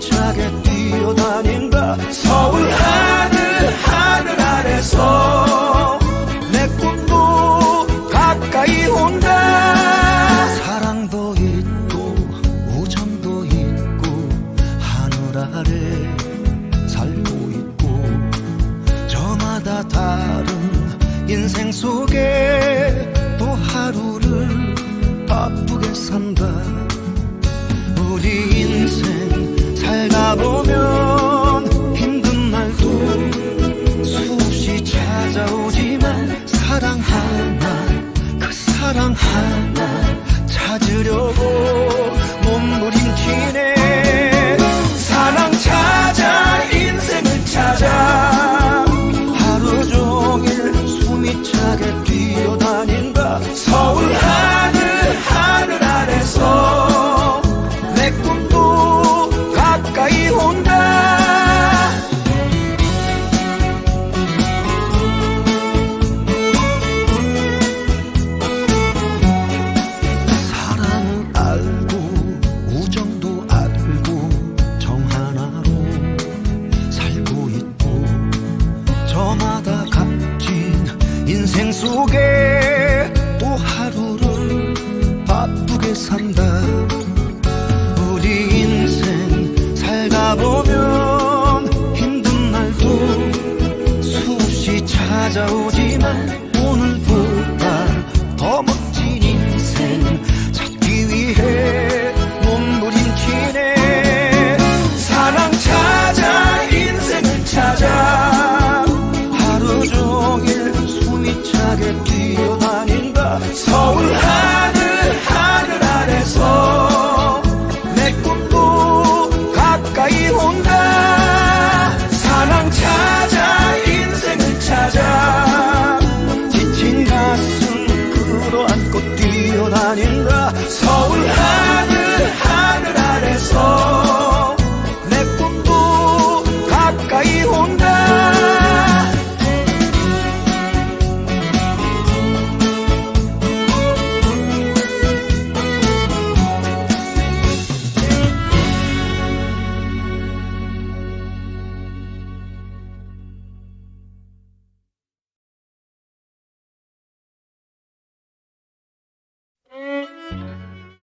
차게 인생 속에 또 하루를 바쁘게 산다. 우리 인생 살다 보면 힘든 날도 수없이 찾아오지만 사랑하나 그 사랑 하나 하게 인생 속에 또 하루를 바쁘게 산다.